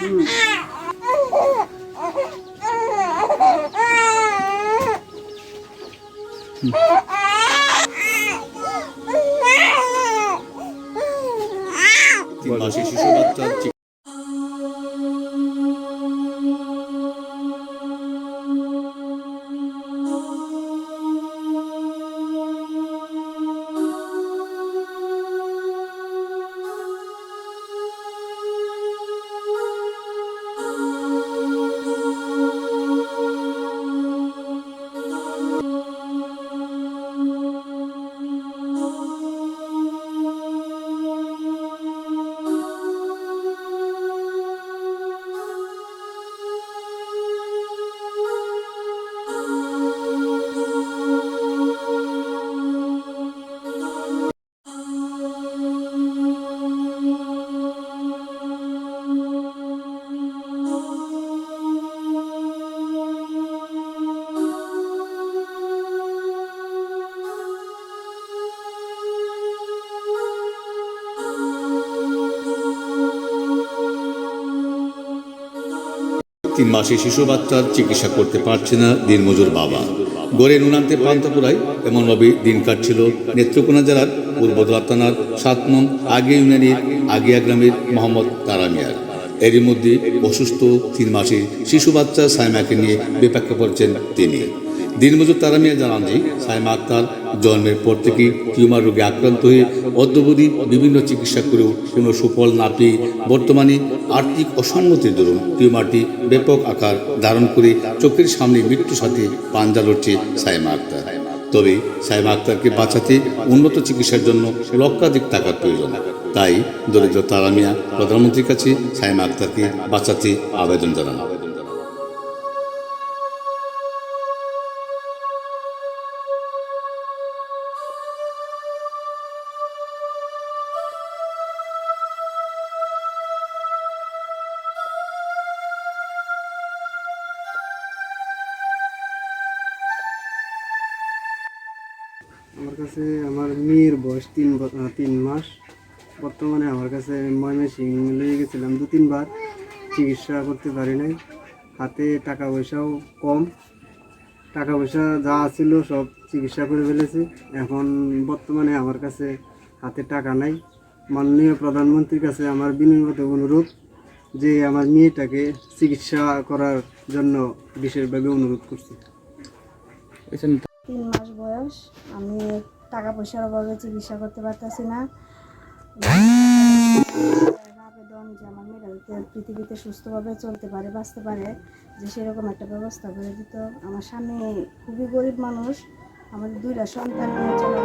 うん。うん。今、シシシ。তিন মাসে শিশু বাচ্চার চিকিৎসা করতে পারছে না দিনমজুর বাবা। গড়ে নুনান্তে পান্তাপুরায় এমনভাবে দিন কাটছিল নেত্রকোনা জেলার পূর্ব দোয়ার সাত নং আগে ইউনিয়নের আগিয়া গ্রামের মোহাম্মদ তারামিয়ার এরই মধ্যে অসুস্থ তিন মাসের শিশু বাচ্চা সাইমাকে নিয়ে বিপাকে পড়ছেন তিনি। দিনমজুর তারামিয়া জানান যে সাইমা আক্তার জন্মের পর থেকেই টিউমার রোগে আক্রান্ত হয়ে অদ্যবধি বিভিন্ন চিকিৎসা করেও কোনো সুফল না পেয়ে বর্তমানে আর্থিক অসঙ্গতির দরুন টিউমারটি ব্যাপক আকার ধারণ করে চোখের সামনে মৃত্যুর সাথে পাঞ্জা লড়ছে সাইমা আক্তার। তবে সাইমা আক্তারকে বাঁচাতে উন্নত চিকিৎসার জন্য লক্ষাধিক টাকার প্রয়োজন। তাই দরিদ্র তারামিয়া প্রধানমন্ত্রীর কাছে সাইমা আক্তারকে বাঁচাতে আবেদন জানান। আমার কাছে আমার মেয়ের বয়স তিন তিন মাস। বর্তমানে আমার কাছে ময়মনসিং লেগে গেছিলাম দু, তিনবার। চিকিৎসা করতে পারি নাই। হাতে টাকা পয়সাও কম। টাকা পয়সা যা ছিল সব চিকিৎসা করে ফেলেছি। এখন বর্তমানে আমার কাছে হাতে টাকা নাই। মাননীয় প্রধানমন্ত্রীর কাছে আমার বিনিময় অনুরোধ যে আমার মেয়েটাকে চিকিৎসা করার জন্য বিশেষভাবে অনুরোধ করছি। তিন মাস বয়স। আমি টাকা পয়সার অভাবে চিকিৎসা করতে পারতেছি না। আবেদন যে আমার মেয়েরা পৃথিবীতে সুস্থভাবে চলতে পারে, বাঁচতে পারে, যে সেরকম একটা ব্যবস্থা করে দিত। আমার স্বামী খুবই গরিব মানুষ। আমাদের দুইটা সন্তান নিয়ে চলে